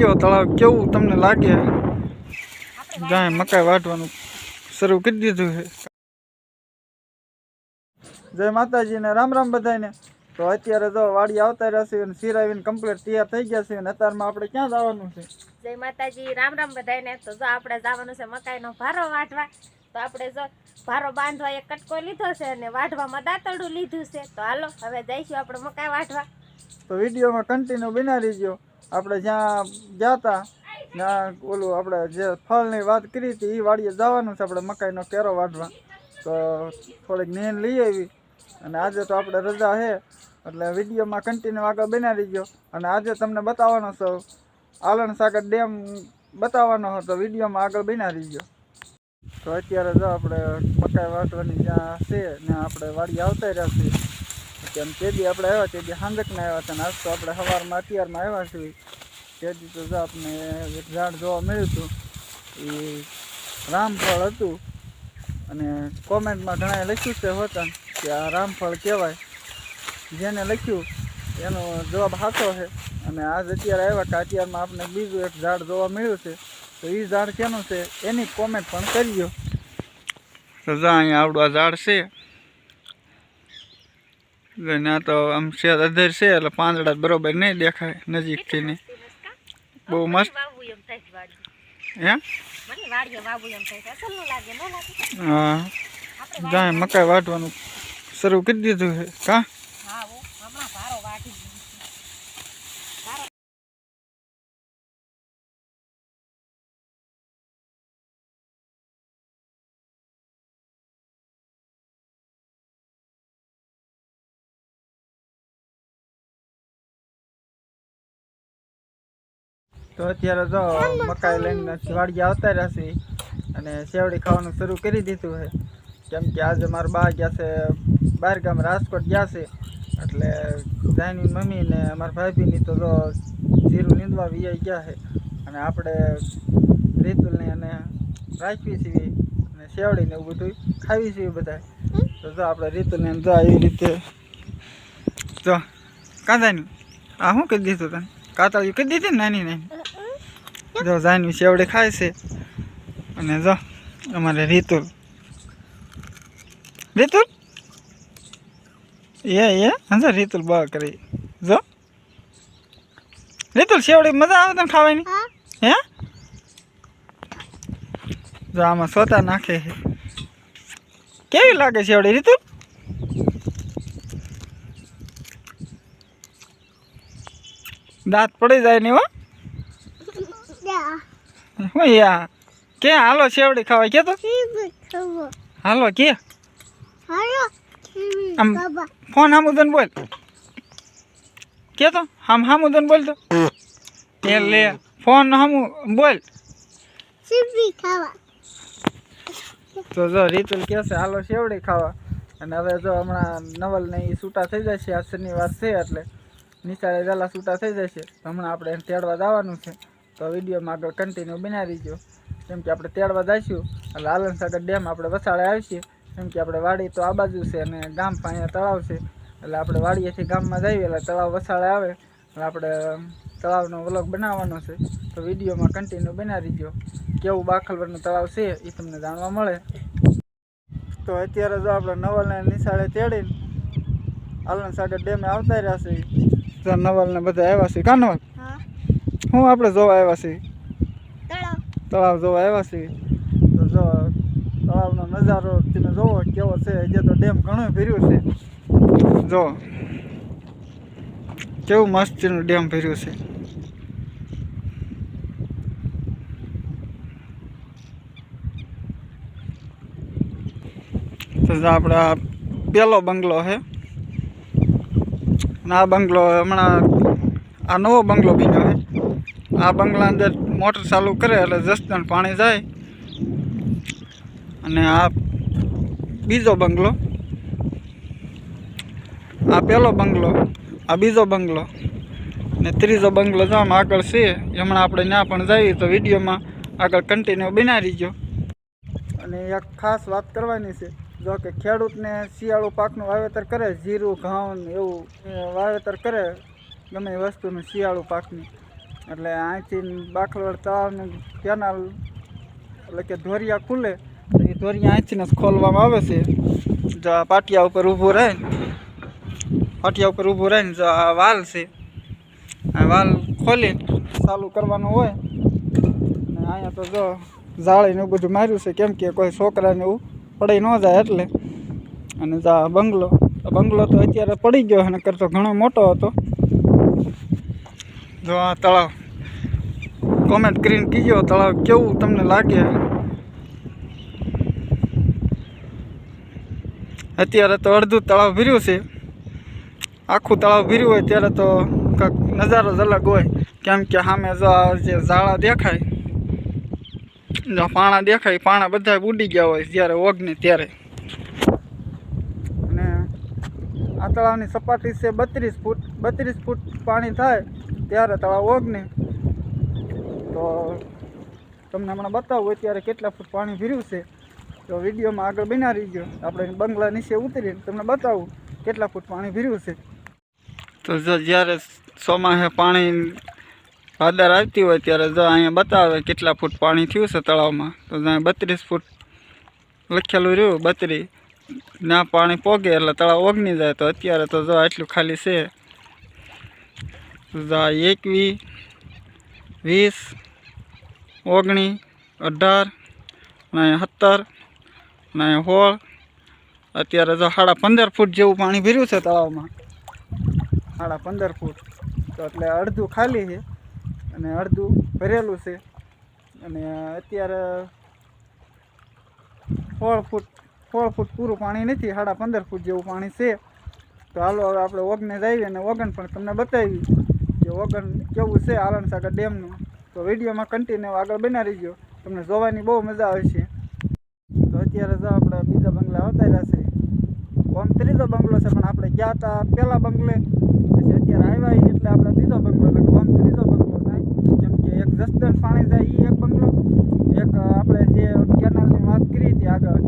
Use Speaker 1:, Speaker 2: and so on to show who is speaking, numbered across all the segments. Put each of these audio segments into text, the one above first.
Speaker 1: કયો તળાવ કેવું તમને લાગે? જાય મકાઈ વાટવાનું શરૂ કરી દીધું છે. જય માતાજી ને રામ રામ બધાને તો અત્યારે જો વાડી આવતા રહેશે અને સિરાવીને કમ્પ્લીટ તૈયાર થઈ ગયા છે અને અત્યારમાં આપણે ક્યાં જવાનું છે?
Speaker 2: જય માતાજી રામ રામ બધાને તો જો આપણે જવાનું છે મકાઈનો ભારો વાટવા તો આપણે જો ભારો બાંધવા એક કટકો લીધો છે અને વાઢવામાં દાંતરડું લીધું છે. તો હાલો હવે જઈશું આપણે મકાઈ વાટવા
Speaker 1: તો વિડીયોમાં કન્ટિન્યુ બનાવી ગયો આપણે જ્યાં ગયા હતા ત્યાં ઓલું આપણે જે ફળની વાત કરી હતી એ વાડીએ જવાનું છે આપણે મકાઈનો કેરો વાઢવા. તો થોડીક નીંદ લઈ આવી. અને આજે તો આપણે રજા છે એટલે વિડીયોમાં કન્ટિન્યુ આગળ બનાવી ગયો અને આજે તમને બતાવવાનો છો, આલણ સાગર ડેમ બતાવવાનો હતો વિડીયોમાં આગળ બનાવી ગયો તો અત્યારે જો આપણે મકાઈ વાટવાની જ્યાં છે, ત્યાં આપણે વાડી આવતા રહ્યા છીએ. કેમ તેથી આપણે આવ્યા તેથી હાંજકના આવ્યા હતા આજ તો આપણે સવારમાં, અત્યારમાં આવ્યા છીએ. તો જો આપણે એક ઝાડ જોવા મળ્યું હતું. એ રામફળ હતું. અને કોમેન્ટમાં ઘણાએ લખ્યું છે હોતા કે આ રામફળ કહેવાય. જેને લખ્યું, એનો જવાબ સાચો છે. અને આજ અત્યારે આવ્યા કે અત્યારમાં આપણે બીજું એક ઝાડ જોવા મળ્યું છે. તો એ ઝાડ કેનું છે? એની કોમેન્ટ પણ કરજો. તો અહીંયા આવડું આ ઝાડ છે. ના તો આમ છે અધર છે એટલે પાંદડા બરોબર નહીં દેખાય નજીકથી નહીં બહુ મસ્ત. હે?
Speaker 2: નું ન
Speaker 1: હા. જાય મકાઈ વાટવાનું શરૂ કરી દીધું છે. કા? તો અત્યારે જો મકાઈ લઈને વાડીએ આવતા રહેશે અને શેવડી ખાવાનું શરૂ કરી દીધું છે. કેમ કે આજે મારા બા ગયા છે, બહાર ગામ રાજકોટ ગયા છે. એટલે જાયની મમ્મી ને મારા ભાભીની તો જીરું નીંદવા વિયાઈ ગયા છે. અને આપણે રીતુલને અને રાખવી છીએ અને શેવડીને એવું બધું ખાવી છીએ બધા તો જો આપણે રીતુલને જો એવી રીતે જો કાંદાની આ શું કરી દીધું તને? કાતળિયું કરી દીધી નાની નાની? જો જાન્યું શેવડે ખાય છે. અને જો અમારે રીતુલ. રીતુલ? એ એ હા રીતુલ બા કરી. જો. રીતુલ શેવડી મજા આવે તને ખાવાની? હે. જો આમાં સોતા નાખે છે. કેવી લાગે શેવડી રીતુલ? દાંત પડી જાય ને હો હું યા કે હાલો શેવડી ખાવા કે તો? હાલો કે. આમ ફોન હામુદન બોલ. કે તો? હામ હામુદન બોલ તો. એ લે, ફોન હામુ બોલ. તો જો રીતુલ કે છે, હાલો શેવડી ખાવા. અને હવે જો હમણાં નવલ ને એ છૂટા થઈ જશે, આ શનિવાર છે એટલે. નિશાળે વહેલા છૂટા થઈ જશે. હમણાં આપણે તેડવા જવાનું છે. તો વિડીયોમાં આગળ કન્ટિન્યુ બનાવી દો કેમ કે આપણે તેડવા જઈશું એટલે આલન સાગર ડેમ આપણે વસાડે આવીશું. કેમ કે આપણે વાડી તો આ બાજુ છે અને ગામ પાસે તળાવ છે. એટલે આપણે વાડીએથી ગામમાં જઈએ, એટલે તળાવ વસાડે આવે. એટલે આપણે તળાવનો વ્લોગ બનાવવાનો છે. તો વિડીયોમાં કન્ટિન્યુ બનાવી દો. કેવું બાખલવરનું તળાવ છે એ તમને જાણવા મળે. તો અત્યારે જો આપણે નવલને નિશાળે તેડીને આલન સાગર ડેમે આવતા રહ્યા છે. નવલને બધા આવ્યા છે. કા નવલ હું આપણે જોવા આવ્યા છીએ? તળાવ. જોવા આવ્યા છીએ? તો જો તળાવનો નજારો તમે જોવો કેવો છે? હજી તો ડેમ ઘણું ભર્યું છે. જો કેવું મસ્તીનું ડેમ ભર્યું છે. તો આપણે પેલો બંગલો છે. આ બંગલો હમણાં આ નવો બંગલો બન્યો છે. આ બંગલા અંદર મોટર ચાલુ કરે એટલે જસદણ પાણી જાય. અને આ બીજો બંગલો. આ પહેલો બંગલો, આ બીજો બંગલો. ને ત્રીજો બંગલો જો આમ આગળ છે, હમણાં આપણે ત્યાં પણ જઈએ તો વિડીયોમાં આગળ કન્ટિન્યુ બનાવી ગયો અને એક ખાસ વાત કરવાની છે, જો કે ખેડૂતને શિયાળુ પાકનું વાવેતર કરે, જીરું, ઘઉં એવું વાવેતર કરે, ગમે વસ્તુનું શિયાળુ પાકની. એટલે અહીંથી બાખલવડ તળાવનું કેનાલ, એટલે કે ધોરિયા ખુલે. તો એ ધોરિયા અહીંથી જ ખોલવામાં આવે છે. જો આ પાટિયા ઉપર ઊભું રહે પાટિયા ઉપર ઊભું રહીને જો આ વાલ છે. આ વાલ ખોલી ચાલુ કરવાનું હોય. ને અહીંયા તો જો જાળીને એવું બધું માર્યું છે. કેમ કે કોઈ છોકરાને એવું પડી ન જાય એટલે. અને જો બંગલો બંગલો તો અત્યારે પડી ગયો અને કરતો ઘણો મોટો હતો. જો આ તળાવ કોમેન્ટ કરીને કીજો, તળાવ કેવું તમને લાગે? અત્યારે તો અડધું તળાવ ભીર્યું છે. આખું તળાવ ભીર્યું હોય ત્યારે તો કંઈક નજારો જ અલગ હોય. કેમ કે સામે જો જે ઝાડા દેખાય, જો પાણા દેખાય પાણા બધા ઉડી ગયા હોય જ્યારે ઓગને ત્યારે. અને આ તળાવની સપાટી છે બત્રીસ ફૂટ બત્રીસ ફૂટ પાણી થાય ત્યારે તળાવ ઓગને. તો તમને હમણાં બતાવું, અત્યારે કેટલા ફૂટ પાણી ભીર્યું છે. તો વિડીયોમાં આગળ બના રહીજો. આપણે બંગલા નીચે ઉતરીને તમને બતાવું કેટલા ફૂટ પાણી ભીર્યું છે. તો જો જ્યારે ચોમાસે પાણી ભાદર આવતી હોય ત્યારે જો અહીંયા બતાવે કેટલા ફૂટ પાણી થયું છે તળાવમાં. તો અહીંયા બત્રીસ ફૂટ લખેલું રહ્યું, બત્રી. ના પાણી પોગે એટલે તળાવ ઓગની જાય. તો અત્યારે તો જો આટલું ખાલી છે. એકવી વીસ, ઓગણી, અઢાર અને સત્તર અને સોળ. અત્યારે જો સાડા પંદર ફૂટ જેવું પાણી ભર્યું છે તળાવમાં. સાડા પંદર ફૂટ. તો એટલે અડધું ખાલી છે અને અડધું ભરેલું છે. અને અત્યારે સોળ ફૂટ સોળ ફૂટ પૂરું પાણી નથી, સાડા પંદર ફૂટ જેવું પાણી છે. તો હાલો હવે આપણે ઓગને આવીએ અને ઓગણ પણ તમને બતાવી. કે ઓગન કેવું છે આલણસાગર ડેમનું. તો વિડીયોમાં કન્ટિન્યુ આગળ બના રહીજો. તમને જોવાની બહુ મજા આવશે. તો અત્યારે જો આપણે બીજા બંગલા આવતા રહ્યા છે. આમ ત્રીજો બંગલો છે, પણ આપણે ગયા હતા પહેલા બંગલે. પછી અત્યારે આવ્યા એટલે આપણે બીજો બંગલો, એટલે આમ ત્રીજો બંગલો થાય. કેમ કે એક જસદન પાણી જાય એ એક બંગલો. એક આપણે જે કેનાલની વાત કરી હતી આગળ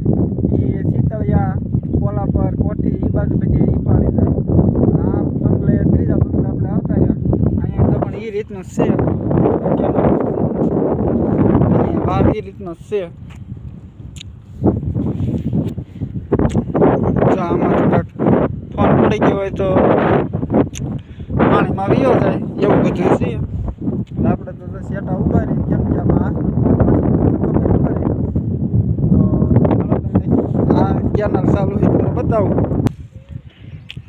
Speaker 1: એ શીતળિયા કોલાપર કોઠી એ બાજુ બધી એ પાણી જાય અને આ બંગલે ત્રીજા બંગલે આપણે આવતા રહ્યા અહીંયા તો પણ એ રીતનું છે. બહાર એ રીતનો છે. જો આમાં કાંઈક ફોન પડી ગયો હોય તો પાણીમાં વીયો જાય, એવું બધું છે. આપણે તો સેટા ઊભા રહી કેમ કે આમાં કેનાલ ચાલુ છે, તમને બતાવું.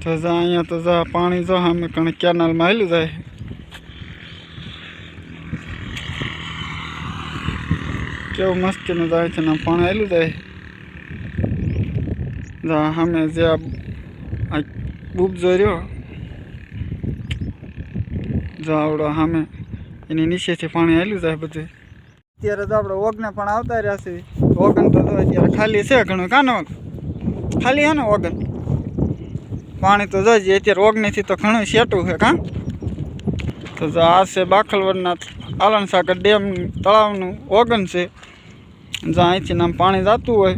Speaker 1: તો અહીંયા તો જા, પાણી જો અમે કણે કેનાલમાં આવેલું જાય. કેવું મસ્તીનું જાય છે ને પાણી આવેલું જાય. સામે જે આ બૂબ જોઈ જો, આવડો સામે. એની નીચેથી પાણી આવેલું જાય બધું. અત્યારે તો આપણે ઓગને પણ આવતા રહ્યા છે. ઓગન તો અત્યારે ખાલી છે ઘણું. કાનો? ખાલી હે ને ઓગન? પાણી તો જાય અત્યારે ઓગણીથી તો ઘણું સેટું છે, કાં? તો આ છે બાખલવડના આલણસાગર ડેમ તળાવનું ઓગન છે. જો અહીંથી આમ પાણી જતું હોય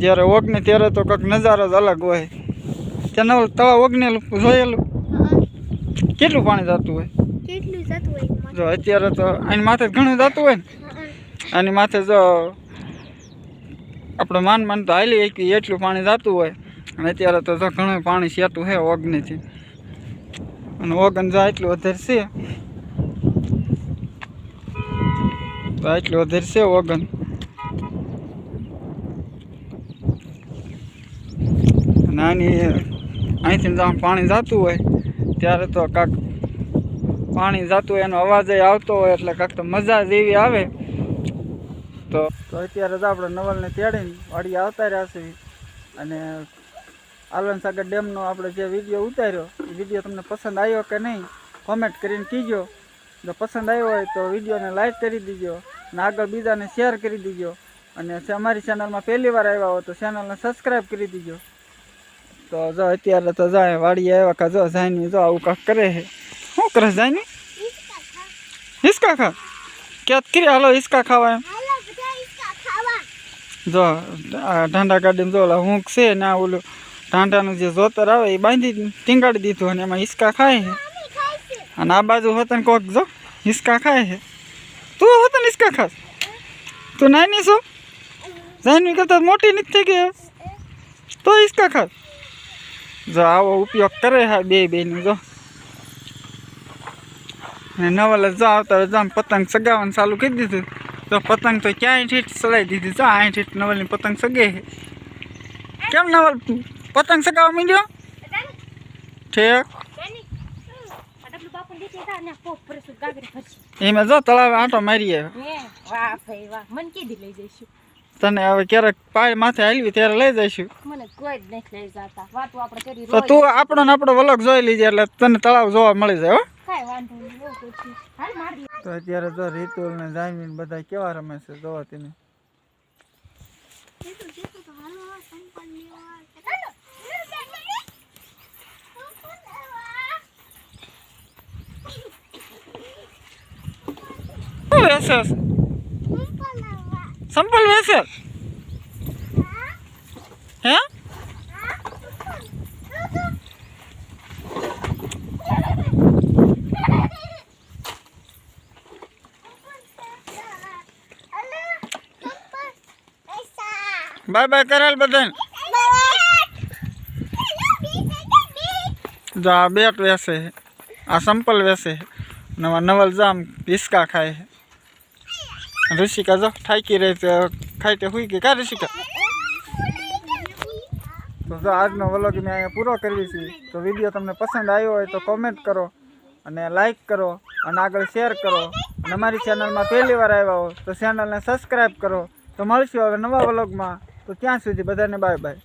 Speaker 1: જ્યારે ઓગને ત્યારે તો કંઈક નજારો જ અલગ હોય. ત્યાં નવ તળાવ ઓગનેલું જોયેલું. કેટલું પાણી જતું હોય? જો અત્યારે તો આની માથે ઘણું જતું હોય ને. આની માથે જો આપણે માન માન તો હાલી એકવી એટલું પાણી જતું હોય. અને અત્યારે તો જો ઘણું પાણી સેતું છે ઓગણીથી અને ઓગન જો એટલું વધારે છે. તો એટલું વધારે છે ઓગન. અને આની અહીંથી પાણી જતું હોય. ત્યારે તો કાંક પાણી જતું હોય, એનો અવાજ આવતો હોય, એટલે કાંક તો મજા જ એવી આવે. તો તો અત્યારે તો આપણે નવલને તેડીને વાડી આવતા રહ્યા છીએ. અને આલવનસાગર ડેમનો આપણે જે વીડિયો ઉતાર્યો, એ વીડિયો તમને પસંદ આવ્યો કે નહીં કોમેન્ટ કરીને કીજો. જો પસંદ આવ્યો હોય તો વિડીયોને લાઈક કરી દીજો અને આગળ બીજાને શેર કરી દીજો. અને અમારી ચેનલમાં પહેલી વાર આવ્યા હો તો ચેનલને સબસ્ક્રાઈબ કરી દીજો. તો જો અત્યારે તો જાય વાડી આવ્યા કા જો જાયની જો આવું કાંક કરે છે. શું કરે જાયની હિસકા ખા. ક્યાંક કરી હાલો હિસકા ખાવા એમ.
Speaker 2: હાલો બધા ઈસકા ખાવા.
Speaker 1: જો આ ઢાંડા ગાડીમાં જો ઓલા હુંક છે ને આ ઓલું ઢાંડાનું જે જોતર આવે એ બાંધી ટીંગાડી દીધું અને એમાં હિસકા ખાય છે.
Speaker 2: મમ્મી ખાય છે.
Speaker 1: અને આ બાજુ હોતન કોક જો હિસકા ખાય છે. તું હોતો ને હિસકા ખાસ? તું નાની છો? જાનવી કરતાં મોટી નથી થઈ ગઈ હવે. તો હિસકા ખાસ? જો આવો ઉપયોગ કરે હા બે બેનો જો. ને નવલ જો આવતા જામ પતંગ સગાવવાનું ચાલુ કરી દીધું. તો પતંગ તો ક્યાંય ઠીઠ ચલાવી દીધી. જો અહીં ઠીઠ નવલની પતંગ સગે કેમ નવલ પતંગ સગાવવા માંડ્યો? ઠેક એમાં જો તળાવ આંટો મારીએ.
Speaker 2: વાહ. મને કીધી લઈ જઈશું.
Speaker 1: તને હવે ક્યારેક પાય માથે હાલવી ત્યારે લઈ જઈશું.
Speaker 2: મને કોઈ જ નથી લઈ જતા. વાતો આપણે કરી
Speaker 1: તો તું આપણો ને આપણો વલક જોઈ લીજે એટલે તને તળાવ જોવા મળી જાય હો.
Speaker 2: કાઈ વાંધો નહીં હાલ મારી
Speaker 1: તો અત્યારે જો રીતુલ ને જામીન બધા કેવા રમે છે જોવા તેને. વેસે છે? સંપલ વેસે હે બાય બાય કરેલ બધાને જો આ બેટ વેસે છે આ સંપલ વેસે છે નવા નવલ જામ હિસકા ખાય છે ઋષિકા જો થાકી રહી છે, ખાઈ હુઈ ગઈ. કા ઋષિકા? તો જો આજનો વ્લોગ મેં અહીંયા પૂરો કરવી છે તો વીડિયો તમને પસંદ આવ્યો હોય તો કોમેન્ટ કરો અને લાઈક કરો અને આગળ શેર કરો. અને અમારી ચેનલમાં પહેલી વાર આવ્યા હો તો ચેનલને સબસ્ક્રાઈબ કરો. તો મળશું હવે નવા વ્લોગમાં તો ત્યાં સુધી બધાને બાય બાય